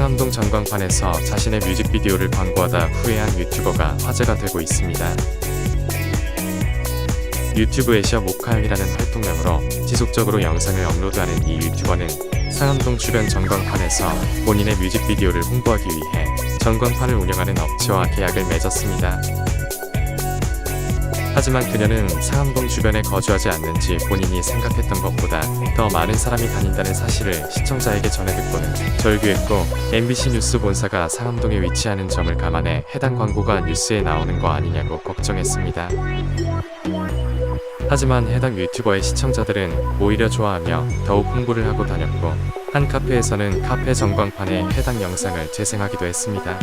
상암동 전광판에서 자신의 뮤직비디오를 광고하다 후회한 유튜버가 화제가 되고 있습니다. 유튜브 에시아 모카형이라는 활동명으로 지속적으로 영상을 업로드하는 이 유튜버는 상암동 주변 전광판에서 본인의 뮤직비디오를 홍보하기 위해 전광판을 운영하는 업체와 계약을 맺었습니다. 하지만 그녀는 상암동 주변에 거주하지 않는지 본인이 생각했던 것보다 더 많은 사람이 다닌다는 사실을 시청자에게 전해 듣고는 절규했고 MBC 뉴스 본사가 상암동에 위치하는 점을 감안해 해당 광고가 뉴스에 나오는 거 아니냐고 걱정했습니다. 하지만 해당 유튜버의 시청자들은 오히려 좋아하며 더욱 홍보를 하고 다녔고 한 카페에서는 카페 전광판에 해당 영상을 재생하기도 했습니다.